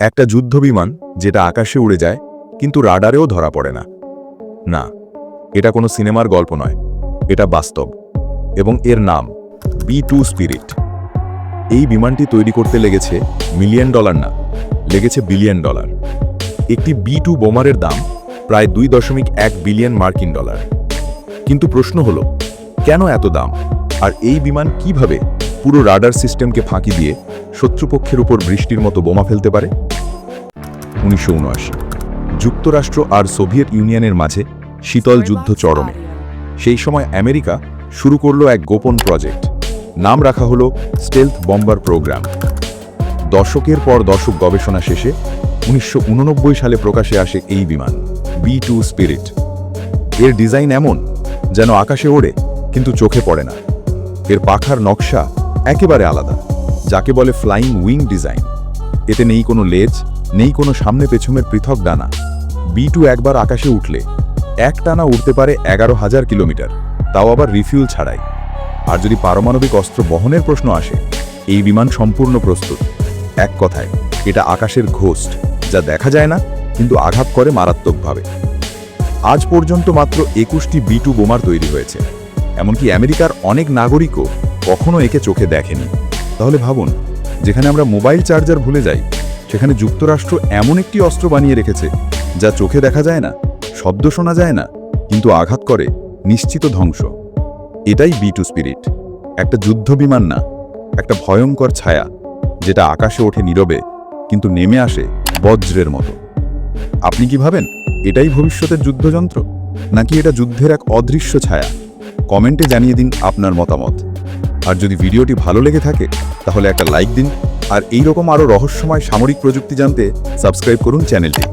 একটা যুদ্ধ বিমান যেটা আকাশে উড়ে যায়, কিন্তু রাডারেও ধরা পড়ে না। না, এটা কোনো সিনেমার গল্প নয়, এটা বাস্তব, এবং এর নাম বি টু স্পিরিট। এই বিমানটি তৈরি করতে লেগেছে মিলিয়ন ডলার না, লেগেছে বিলিয়ন ডলার। একটি বি টু বোমারের দাম প্রায় দুই দশমিক এক বিলিয়ন মার্কিন ডলার। কিন্তু প্রশ্ন হলো, কেন এত দাম? আর এই বিমান কীভাবে পুরো রাডার সিস্টেমকে ফাঁকি দিয়ে শত্রুপক্ষের উপর বৃষ্টির মতো বোমা ফেলতে পারে? উনিশশো যুক্তরাষ্ট্র আর সোভিয়েত ইউনিয়নের মাঝে শীতল যুদ্ধ চরমে। সেই সময় আমেরিকা শুরু করল এক গোপন প্রজেক্ট। নাম রাখা হলো স্টেলথ বম্বার প্রোগ্রাম। দশকের পর দশক গবেষণা শেষে উনিশশো উননব্বই সালে প্রকাশে আসে এই বিমান, বি টু স্পিরিট। এর ডিজাইন এমন, যেন আকাশে ওড়ে, কিন্তু চোখে পড়ে না। এর পাখার নকশা একেবারে আলাদা। যাকে বলে ফ্লাইং উইং ডিজাইন এতে নেই কোনো লেজ নেই কোনো সামনে পেছনের পৃথক ডানা। বি টু একবার আকাশে উঠলে, এক টানা উঠতে পারে এগারো হাজার কিলোমিটার, তাও আবার রিফিউল ছাড়াই। আর যদি পারমাণবিক অস্ত্র বহনের প্রশ্ন আসে, এই বিমান সম্পূর্ণ প্রস্তুত। এক কথায়, এটা আকাশের ঘোস্ট, যা দেখা যায় না, কিন্তু আঘাত করে মারাত্মকভাবে। আজ পর্যন্ত মাত্র একুশটি বি টু বোমার তৈরি হয়েছে। এমনকি আমেরিকার অনেক নাগরিকও কখনো একে চোখে দেখেনি। তাহলে ভাবুন, যেখানে আমরা মোবাইল চার্জার ভুলে যাই, সেখানে যুক্তরাষ্ট্র এমন একটি অস্ত্র বানিয়ে রেখেছে, যা চোখে দেখা যায় না, শব্দ শোনা যায় না, কিন্তু আঘাত করে নিশ্চিত ধ্বংস। এটাই বি টু স্পিরিট। একটা যুদ্ধ বিমান না, একটা ভয়ঙ্কর ছায়া, যেটা আকাশে ওঠে নীরবে, কিন্তু নেমে আসে বজ্রের মতো। আপনি কি ভাবেন, এটাই ভবিষ্যতের যুদ্ধযন্ত্র? নাকি এটা যুদ্ধের এক অদৃশ্য ছায়া? কমেন্টে জানিয়ে দিন আপনার মতামত। আর যদি ভিডিওটি ভালো লেগে থাকে, তাহলে একটা লাইক দিন। আর এইরকম আরও রহস্যময় সামরিক প্রযুক্তি জানতে সাবস্ক্রাইব করুন চ্যানেলটি।